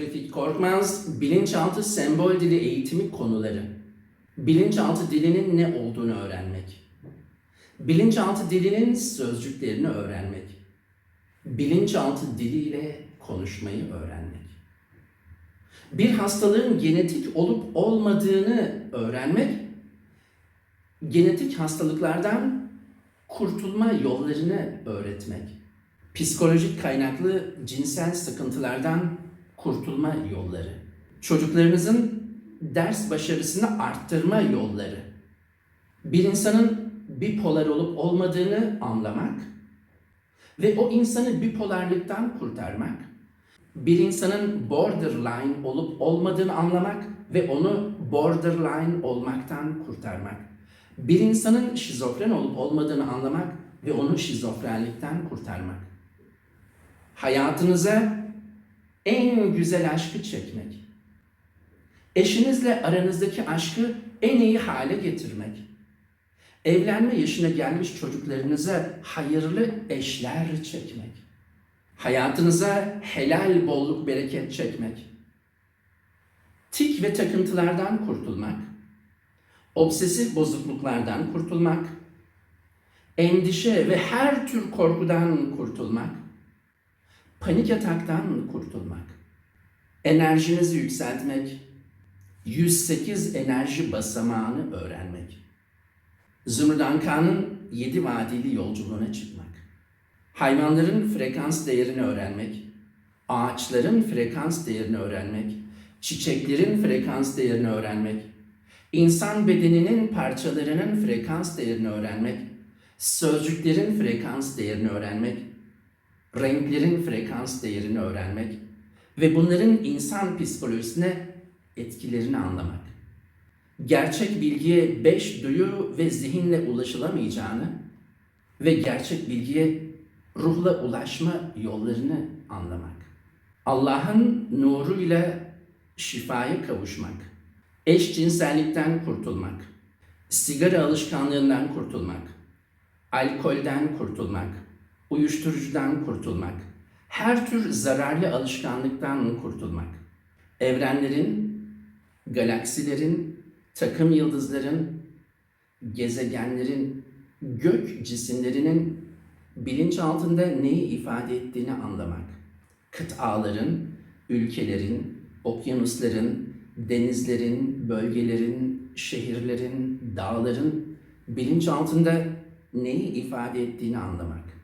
Refik Korkmaz, bilinçaltı sembol dili eğitimi konuları. Bilinçaltı dilinin ne olduğunu öğrenmek. Bilinçaltı dilinin sözcüklerini öğrenmek. Bilinçaltı diliyle konuşmayı öğrenmek. Bir hastalığın genetik olup olmadığını öğrenmek, genetik hastalıklardan kurtulma yollarını öğretmek. Psikolojik kaynaklı cinsel sıkıntılardan kurtulma yolları. Çocuklarınızın ders başarısını arttırma yolları. Bir insanın bipolar olup olmadığını anlamak ve o insanı bipolarlıktan kurtarmak. Bir insanın borderline olup olmadığını anlamak ve onu borderline olmaktan kurtarmak. Bir insanın şizofren olup olmadığını anlamak ve onu şizofrenlikten kurtarmak. Hayatınıza en güzel aşkı çekmek. Eşinizle aranızdaki aşkı en iyi hale getirmek. Evlenme yaşına gelmiş çocuklarınıza hayırlı eşler çekmek. Hayatınıza helal bolluk bereket çekmek. Tik ve takıntılardan kurtulmak. Obsesif bozukluklardan kurtulmak. Endişe ve her tür korkudan kurtulmak. Panik ataktan kurtulmak. Enerjinizi yükseltmek. 108 enerji basamağını öğrenmek. Zümrüt Kağan'ın 7 vadili yolculuğuna çıkmak. Hayvanların frekans değerini öğrenmek. Ağaçların frekans değerini öğrenmek. Çiçeklerin frekans değerini öğrenmek. İnsan bedeninin parçalarının frekans değerini öğrenmek. Sözcüklerin frekans değerini öğrenmek. Renklerin frekans değerini öğrenmek. Ve bunların insan psikolojisine etkilerini anlamak gerçek bilgiye beş duyu ve zihinle ulaşılamayacağını ve gerçek bilgiye ruhla ulaşma yollarını anlamak. Allah'ın nuruyla şifaya kavuşmak, eşcinsellikten kurtulmak, sigara alışkanlığından kurtulmak, alkolden kurtulmak, uyuşturucudan kurtulmak, her tür zararlı alışkanlıktan kurtulmak, evrenlerin, galaksilerin, takım yıldızların, gezegenlerin, gök cisimlerinin bilinç altında neyi ifade ettiğini anlamak. Kıtaların, ülkelerin, okyanusların, denizlerin, bölgelerin, şehirlerin, dağların bilinç altında neyi ifade ettiğini anlamak.